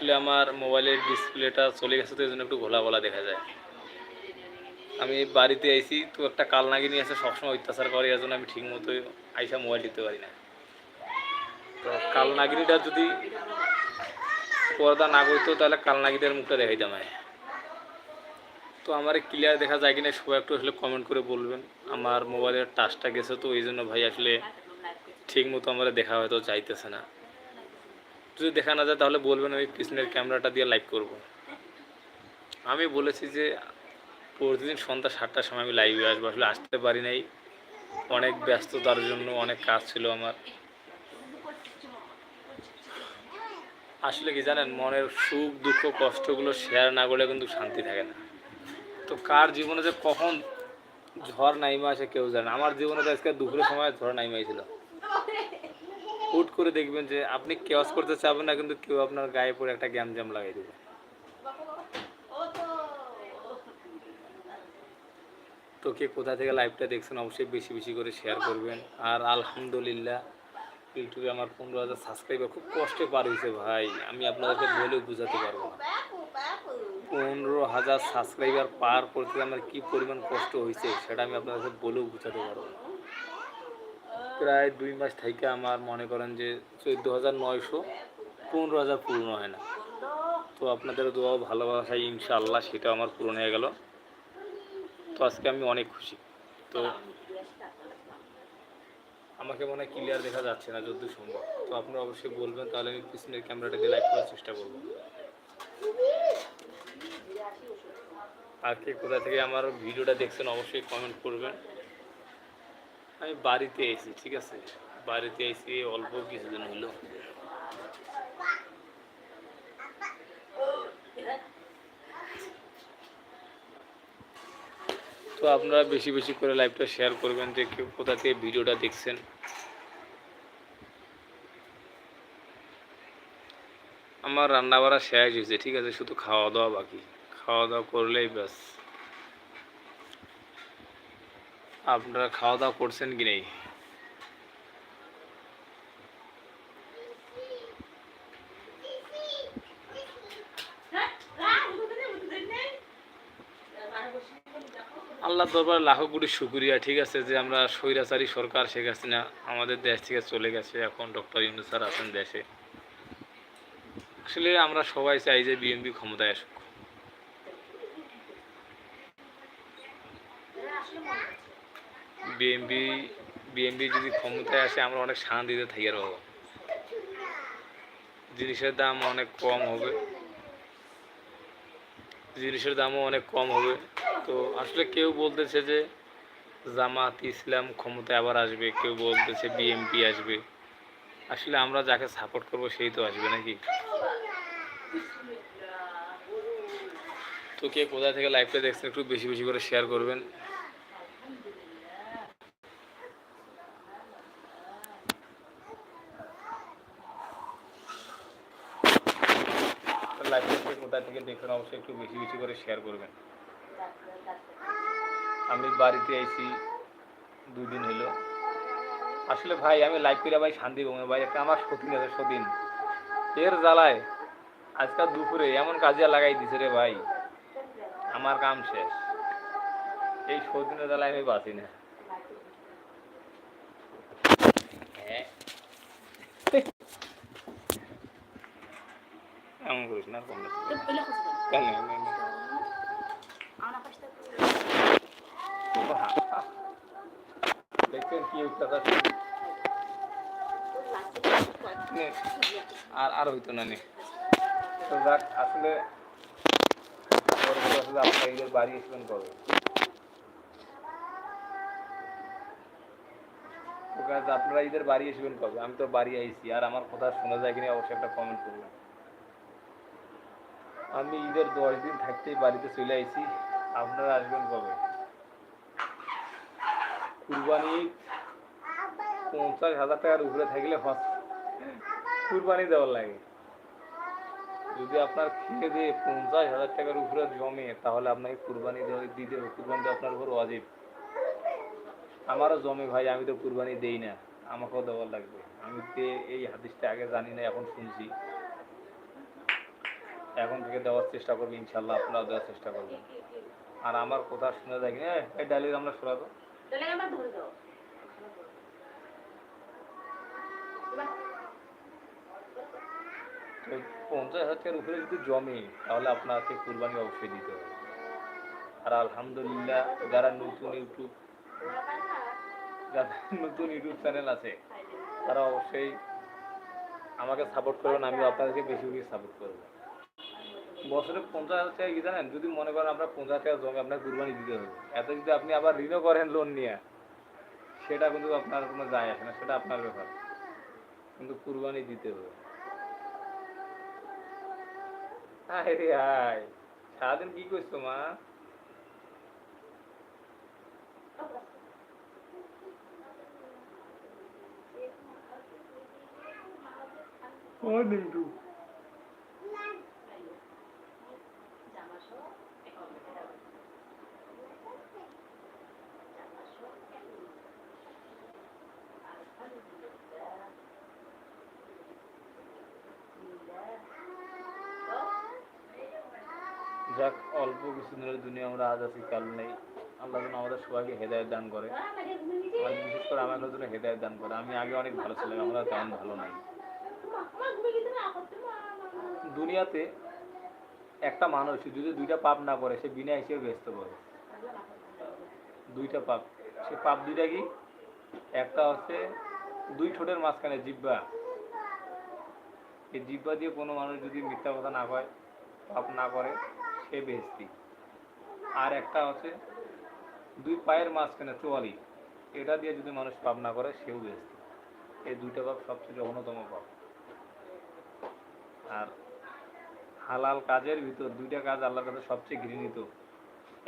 আসলে আমার মোবাইলের ডিসপ্লেটা চলে গেছে তো এই জন্য একটু ঘোলা ঘোলা দেখা যায়। আমি বাড়িতে আইছি, তো একটা কালনাগিনি আছে, সবসময় অত্যাচার করে, এর জন্য আমি ঠিক মতো আইসা মোবাইল দিতে পারি না। তো কালনাগিনিটা যদি পর্দা না করতো, তাহলে কালনাগিদের মুখটা দেখাইতাম আমি। তো আমার ক্লিয়ার দেখা যায় কিনা, সবাই একটু আসলে কমেন্ট করে বলবেন। আমার মোবাইলের টাচটা গেছে তো, এই জন্য ভাই আসলে ঠিক মতো আমার দেখা হয়তো চাইতেছে না। যদি দেখা না যায় তাহলে বলবেন আমি পিছনের ক্যামেরাটা দিয়ে লাইভ করব। আমি বলেছি যে প্রতিদিন সন্ধ্যা সাতটার সময় আমি লাইভে আসব, আসলে আসতে পারি নাই। অনেক ব্যস্ততার জন্য অনেক কাজ ছিল আমার। আসলে কি জানেন, মনের সুখ, দুঃখ, কষ্টগুলো শেয়ার না করলে কিন্তু শান্তি থাকে না। তো কার জীবনে যে কখন ঝড় নাইমা আসে কেউ জানে। আমার জীবনে তো আজকে দুপুরের সময় ঝড় নাইমাইছিল হুট করে দেখবেন যে আপনি কেওয়াজ করতে চাবেন না, কিন্তু কেউ আপনার গায়ে পড়ে একটা গ্যাম জ্যাম লাগাই দেবে। তো কে কোথা থেকে লাইভটা দেখছেন অবশ্যই বেশি বেশি করে শেয়ার করবেন। আর আলহামদুলিল্লাহ, ইউটিউবে আমার পনেরো হাজার সাবস্ক্রাইবার খুব কষ্টে পার হয়েছে ভাই। আমি আপনাদেরকে বলেও বোঝাতে পারব না। পনেরো হাজার সাবস্ক্রাইবার পার করতে আমার কি পরিমাণ কষ্ট হয়েছে, সেটা আমি আপনাদেরকে বলেও বোঝাতে পারব না। প্রায় দুই মাস থেকে আমার মনে করেন যে চোদ্দ হাজার নয়শো পনেরো হাজার পূর্ণ হয় না। তো আপনাদের দোয়া ভালোবাসায় ইনশাআল্লাহ সেটা আমার পূরণ হয়ে গেল। তো আজকে আমি অনেক খুশি। তো আমাকে মনে হয় ক্লিয়ার দেখা যাচ্ছে না যত সম্ভব। তো আপনারা অবশ্যই বলবেন, তাহলে আমি পিছনের ক্যামেরাটা দিয়ে লাইভ করার চেষ্টা করব। আর কোথা থেকে আমার ভিডিওটা দেখছেন অবশ্যই কমেন্ট করবেন। আমি বাড়িতে এসেছি ঠিক আছে? বাড়িতে এসে অল্প কিছুদিন হলো তো আপনারা বেশি বেশি করে লাইভটা শেয়ার করবেন, যে কেউ কোথা থেকে ভিডিওটা দেখছেন। আমার রান্না বাড়া শেষ হয়েছে, ঠিক আছে? শুধু খাওয়া দাওয়া বাকি। খাওয়া দাওয়া করলেই ব্যাস। আপনারা খাওয়া দাওয়া করছেন কি নেই? আল্লাহ দরবার লাখো কোটি শুক্রিয়া, ঠিক আছে, যে আমরা স্বৈরাচারী সরকার শেখ হাসিনা আমাদের দেশ থেকে চলে গেছে, এখন ডক্টর ইউনুস স্যার আছেন দেশে। আসলে আমরা সবাই চাই যে বিএনপি ক্ষমতায় আসুক। বিএনপি বিএনপি যদি ক্ষমতায় আসে, আমরা অনেক শান্তিতে থাকি রহব জিনিসের দাম অনেক কম হবে। জিনিসের দামও অনেক কম হবে। তো আসলে কেউ বলতেছে যে, জামাত ইসলাম ক্ষমতায় আবার আসবে। কেউ বলতেছে বিএমপি আসবে। আসলে আমরা যাকে সাপোর্ট করব, সেই তো আসবে নাকি? তো কে কোথা থেকে লাইভটা দেখছেন, একটু বেশি বেশি করে শেয়ার করবেন লাইভটা কোথা অবশ্যই একটু বেশি বেশি করে শেয়ার করবেন। আমি বাড়িতে আইছি দুই দিন হলো। আসলে ভাই, আমি লাইভ করে ভাই শান্তি ভাই, একটা আমার সতীন আছে, সতীন। এর জ্বালায় আজকাল দুপুরে এমন কাজে লাগাই দিছে রে ভাই, আমার কাম শেষ। এই সতীনের জ্বালায় আমি বাঁচি না। হ্যাঁ। এমন করিস না কম দেখছেন কি আর আর হইতো না নে তো যাক আসলে আসলে আপনারা ঈদের বাড়ি আসবেন কবে আপনারা ঈদের বাড়ি আসবেন কবে আমি তো বাড়ি আইছি আর আমার কথা শোনা যায় কিনা অবশ্যই একটা কমেন্ট করবেন আমি ঈদের দশ দিন থাকতেই বাড়িতে চলে আইছি। আপনারা আসবেন কবে? কুরবানি পঞ্চাশ হাজার টাকার উপরে থাকলে কুরবানি দেওয়ার লাগে। যদি আপনার খেয়ে দিয়ে পঞ্চাশ হাজার টাকার উপরে জমে, তাহলে আপনাকে কুরবানি দেওয়া দিতে হবে কুরবানি আপনার উপর অজীব। আমারও জমে ভাই, আমি তো কুরবানি দেই না। আমাকেও দেওয়ার লাগবে। আমি তো এই হাদিসটা আগে জানি না, এখন শুনছি। এখন থেকে দেওয়ার চেষ্টা করব ইনশাল্লাহ আপনারা দেওয়ার চেষ্টা করবেন। আর আমার কথা শুনে দেখেন "এ, এই ডালির আমরা শোনাবো পঞ্চাশ হাজার উপরে যদি জমে তাহলে আপনাকে কুরবানি অবশ্যই দিতে হবে। আর আলহামদুলিল্লাহ যারা নতুন ইউটিউব যাদের নতুন ইউটিউব চ্যানেল আছে তারা অবশ্যই আমাকে সাপোর্ট করবেন আমি আপনাদেরকে বেশি বেশি সাপোর্ট করব। বছরে পঞ্চাশ হাজার টাকা কি জানেন? যদি মনে করেন আপনার পঞ্চাশ টাকা জমে আপনার কুরবানি দিতে হবে। এত যদি আপনি আবার ঋণও করেন লোন নিয়ে, সেটা কিন্তু আপনার কোনো যায় আসে না, সেটা আপনার ব্যাপার। কিন্তু কুরবানি দিতে হবে। হায় রে হায় সারাদিন কি করছ মা? ও নিমটু জামা সহ অ্যাকাউন্টে দাও জামা সহ যাক অল্প কিছু দিনের দুনিয়া আমরা আজ আছি কাল নেই। আল্লাহ যেন আমাদের সবাইকে হেদায়ত দান করে। বিশেষ করে আমার জন্য হেদায়ত দান করে। আমি আগে অনেক ভালো ছিলাম আমরা তেমন ভালো নাই। দুনিয়াতে একটা মানুষ যদি দুইটা পাপ না করে, সে বিনা হিসেবে ব্যস্ত করে দুইটা পাপ। সে পাপ দুইটা কি? একটা হচ্ছে দুই ঠোঁটের মাঝখানে জিব্বা এই জিব্বা দিয়ে কোনো মানুষ যদি মিথ্যা কথা না কয়, পাপ না করে, সে বেহেস্তি। আর একটা হচ্ছে দুই পায়ের মাঝখানে চোয়ালি এটা দিয়ে যদি মানুষ পাপ না করে, সেও বেহেস্তি এই দুইটা পাপ সবচেয়ে জঘন্যতম পাপ। আর হালাল কাজের ভিতর দুইটা কাজ আল্লাহর কাছে সবচেয়ে ঘৃণিত।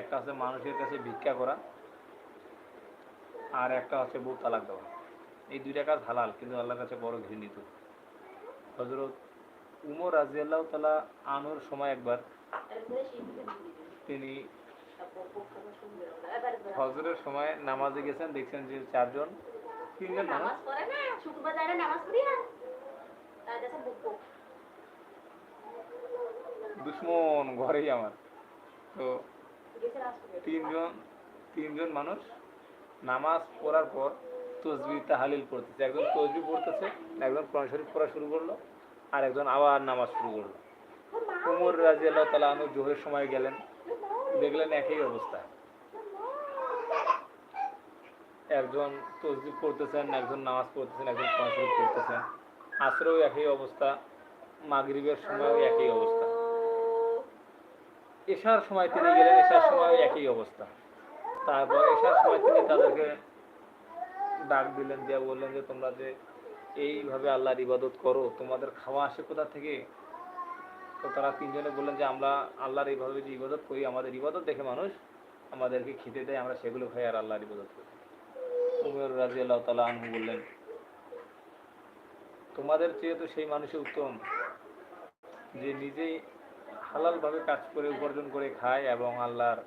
একটা হচ্ছে মানুষের কাছে ভিক্ষা করা, আর একটা হচ্ছে বউ তালাক দেওয়া। এই দুইটা কাজ হালাল, কিন্তু আল্লাহর কাছে বড় ঘৃণিত। হজরত উমর রাজিয়াল্লাহ তালা আনুর সময় একবার তিনি হজরের সময় নামাজে গেছেন দেখছেন যে চারজন। তিনজন নামাজ? পড়ে না শুক্রবার যায় না। নামাজ তার কাছে দুশ্মন ঘরেই আমার। তো তিনজন তিনজন মানুষ নামাজ পড়ার পর তসবি তাহালিল পড়তেছে। একজন তসবি পড়তেছে একজন কোরআন শরীফ পড়া শুরু করল আর একজন আবার নামাজ শুরু করল। উমর রাজি আল্লাহ তালা আনু জোহরের সময় গেলেন। দেখলেন একই অবস্থা। একজন তসবি পড়তেছেন, একজন নামাজ পড়তেছেন, একজন শরীফ পড়তেছেন। আসরেও একই অবস্থা, মাগরিবের সময়ও একই অবস্থা। এশার সময় তিনি গেলেন, এশার সময় একই অবস্থা। তারপর এশার সময় তিনি তাদেরকে ডাক দিলেন, দিয়ে বললেন যে, তোমরা যে এইভাবে আল্লাহর ইবাদত করো, তোমাদের খাওয়া আসে কোথা থেকে? তো তারা তিনজনে বললেন যে আমরা আল্লাহর এইভাবে যে ইবাদত করি, আমাদের ইবাদত দেখে মানুষ আমাদেরকে খেতে দেয়, আমরা সেগুলো খাই আর আল্লাহর ইবাদত করি। উমর রাজি আল্লাহ তালা আনহু বললেন, তোমাদের চেয়ে তো সেই মানুষই উত্তম, যে নিজেই হালালভাবে কাজ করে, উপার্জন করে খায় এবং আল্লাহর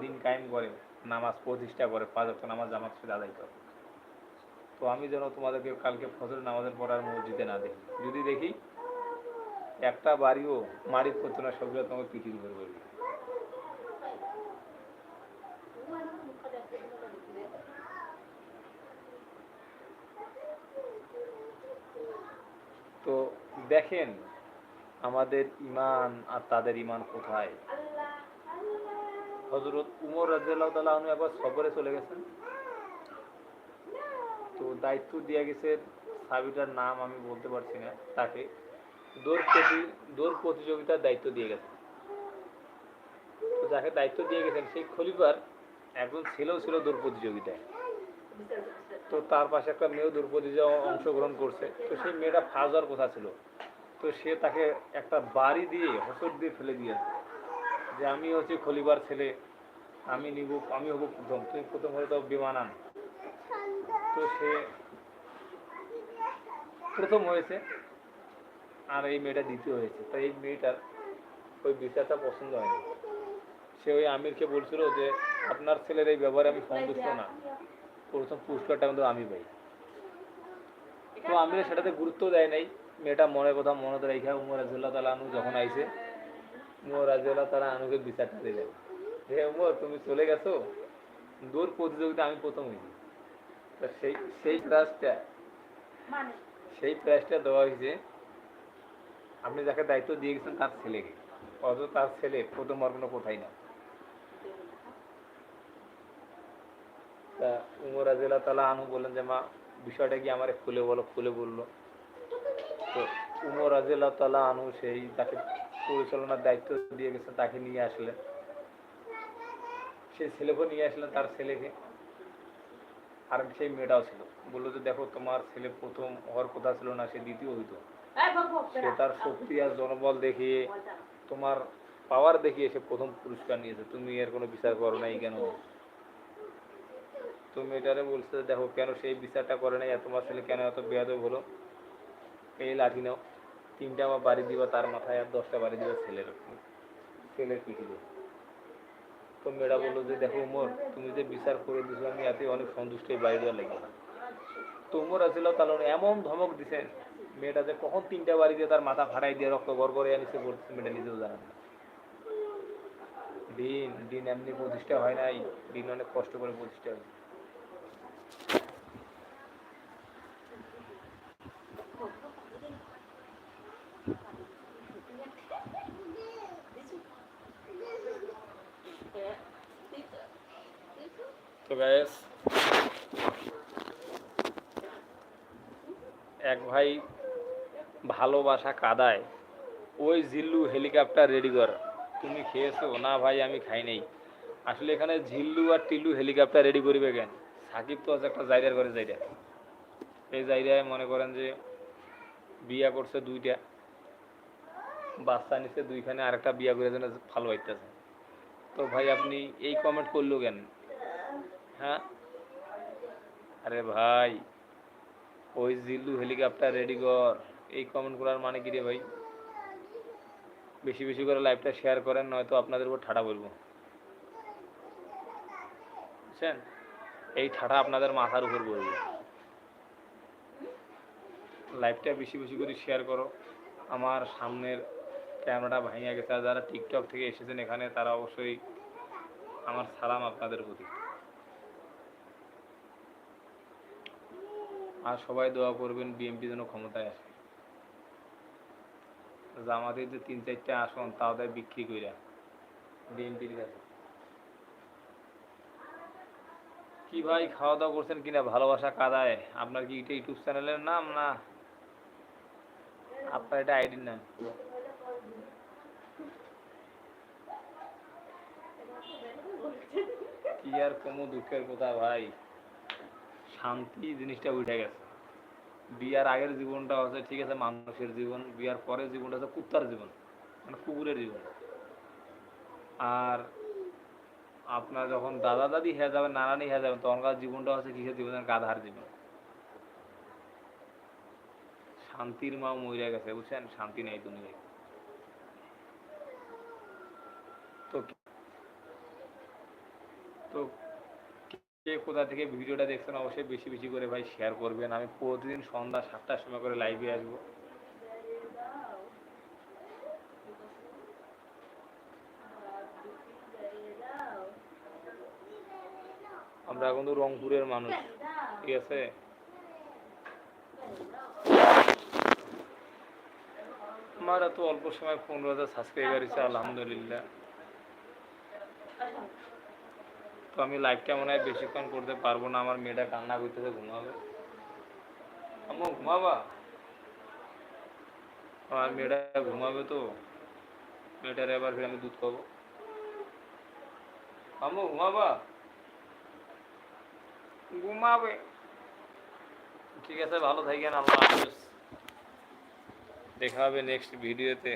দিন কায়েম করে, নামাজ প্রতিষ্ঠা করে, পাঁচ ওয়াক্ত নামাজ জামাত সাথে আদায় করে। তো আমি যেন তোমাদেরকে কালকে ফজর নামাজের পর আর মসজিদে না দেখি। যদি দেখি একটা বাড়িও মারিফ করতো না সবগুলো তোমাকে পিঠির উপর করবে তো দেখেন, আমাদের ইমান আর তাদের ইমান কোথায়? হজরত উমর আনু একবার সফরে চলে গেছেন। তো দায়িত্ব দিয়ে গেছে সাবিটার নাম আমি বলতে পারছি না তাকে। দৌড় প্রতিযোগিতার দায়িত্ব দিয়ে গেছে। যাকে দায়িত্ব দিয়ে গেছেন, সেই খলিফার একজন ছেলেও ছিল দৌড় প্রতিযোগিতায়। তো তার পাশে একটা মেয়েও দৌড় প্রতিযোগিতায় অংশগ্রহণ করছে। তো সেই মেয়েটা ফার্স্ট হওয়ার কথা ছিল? তো সে তাকে একটা বাড়ি দিয়ে, হসর দিয়ে ফেলে দিয়েছে যে আমি হচ্ছে খলিবার ছেলে, আমি নিব, আমি হব প্রথম, তুমি প্রথম হলে তো বিমান আন। তো সে প্রথম হয়েছে। আর এই মেয়েটা দ্বিতীয় হয়েছে। তো এই মেয়েটার ওই বিচারটা পছন্দ হয়নি। সে ওই আমিরকে বলছিল যে আপনার ছেলের এই ব্যবহারে আমি সন্তুষ্ট না। প্রথম পুরস্কারটা কিন্তু আমি পাই। তো আমির সেটাতে গুরুত্ব দেয় নাই। মেয়েটা মনের কথা মনে তো রেখে উমর রাজুল্লাহ তালা আনু যখন আইছে উমর রাজিউল্লাহ তালা আনুকে বিচারটা দিলেন। যে উমর তুমি চলে গেছো? দৌড় প্রতিযোগিতা আমি প্রথম হয়েছি সেই সেই প্রাইজটা মানে? সেই প্রাইজটা দেওয়া হয়েছে আপনি যাকে দায়িত্ব দিয়ে গেছেন তার ছেলেকে অথচ তার ছেলে প্রথম অর্পণ কোথায় না? তা উমর রাজিউল্লাহ তালা আনু বললেন যে, মা, বিষয়টা কি আমার খুলে বলো? খুলে বলল। তো উমর রাজিউল্লাহ তালা আনু সেই তাকে পরিচালনার দায়িত্ব দিয়ে গেছে তাকে নিয়ে আসলেন। সেই ছেলেকে নিয়ে আসলেন তার ছেলেকে। আর সেই মেয়েটাও ছিল। বলল যে, দেখো, তোমার ছেলে প্রথম হওয়ার কথা ছিল না, সে দ্বিতীয় হইতো। সে তার শক্তি আর জনবল দেখিয়ে তোমার পাওয়ার দেখিয়ে সে প্রথম পুরস্কার নিয়েছে। তুমি এর কোনো বিচার করো নাই কেন? তুমি এটারে বলছে দেখো কেন সেই বিচারটা করে নাই তোমার ছেলে কেন এত বেয়াদব হলো? এই লাঠি নাও। তিনটা আমার বাড়ি দিবা তার মাথায় আর দশটা বাড়ি দিবা ছেলের। ছেলের পিঠিতে তো মেয়েটা বলল যে দেখো উমর তুমি যে বিচার করে দিছো আমি এতে অনেক সন্তুষ্ট বাড়ি দেওয়া লেগে তো উমর আসিল তাহলে এমন ধমক দিছেন। মেয়েটা যে কখন তিনটা বাড়ি দিয়ে তার মাথা ফাটাই দিয়ে রক্ত গড় করে আনিছে মেয়েটা নিজেও জানে না। দিন দিন এমনি প্রতিষ্ঠা হয় নাই। দিন অনেক কষ্ট করে প্রতিষ্ঠা হয়। তো এক ভাই ভালোবাসা কাদায়। ওই জিল্লু হেলিকপ্টার রেডি কর। তুমি খেয়েছো? না ভাই, আমি খাই নাই। আসলে এখানে ঝিল্লু আর টিল্লু হেলিকপ্টার রেডি করিবে কেন? সাকিব তো আছে একটা জায়গার করে জায়গা এই জায়গায় মনে করেন যে বিয়া করছে দুইটা। বাচ্চা নিচ্ছে দুইখানে, আরেকটা বিয়া করে যেন ভালো হইতেছে। তো ভাই, আপনি এই কমেন্ট করল কেন? হ্যাঁ? আরে ভাই, ওই জিল্লু হেলিকপ্টার রেডি কর। এই কমেন্ট করার মানে কি রে ভাই? বেশি বেশি করে লাইভটা শেয়ার করেন, নয়তো আপনাদের উপর ঠাটা বলব। বুঝছেন? এই ঠাটা আপনাদের মাথার উপর বলব। লাইভটা বেশি বেশি করে শেয়ার করো। আমার সামনের ক্যামেরাটা ভাঙিয়া গেছে যারা টিকটক থেকে এসেছেন এখানে, তারা অবশ্যই আমার সালাম আপনাদের প্রতি। আর সবাই দোয়া করবেন বিএনপি যেন ক্ষমতায় আসে। জামাতের যে তিন, চারটা আসন, তাও দেয় বিক্রি কইরা বিএনপির কাছে। কি ভাই খাওয়া দাওয়া করছেন কিনা? ভালোবাসা কাদায়। আপনার কি এটা ইউটিউব চ্যানেলের নাম না? আপনার এটা আইডির নাম। কি আর কোনো দুঃখের কথা ভাই? শান্তি জিনিসটা উঠে গেছে। বিয়ার আগের জীবনটা হচ্ছে ঠিক আছে, মানুষের জীবন বিয়ার পরের জীবনটা হচ্ছে কুত্তার জীবন মানে কুকুরের জীবন। আর আপনার যখন দাদা দাদি হয়ে যাবেন নানানি হয়ে যাবেন তখনকার জীবনটা হচ্ছে কিসের জীবন? গাধার জীবন। শান্তির মাও মরে গেছে, বুঝছেন? শান্তি নেই দুনিয়ায়। তো কে কোথা থেকে ভিডিওটা দেখছেন অবশ্যই বেশি বেশি করে ভাই শেয়ার করবেন। আমি প্রতিদিন সন্ধ্যা সাতটার সময় করে লাইভে আসব। আমরা এখন তো রংপুরের মানুষ, ঠিক আছে? আমার এত অল্প সময় পনেরো হাজার সাবস্ক্রাইবার হচ্ছে আলহামদুলিল্লাহ। তো আমি লাইভটা মনে হয় বেশিক্ষণ করতে পারব না, আমার মেয়েটা কান্না করতেছে, ঘুমাবে। আম্মু, ঘুমাবা? আমার মেয়েটা ঘুমাবে তো, মেয়েটার এবার ফিরে আমি দুধ খাব। আম্মু, ঘুমাবা? ঘুমাবে। ঠিক আছে, ভালো থাকেন, আল্লাহ দেখা হবে নেক্সট ভিডিওতে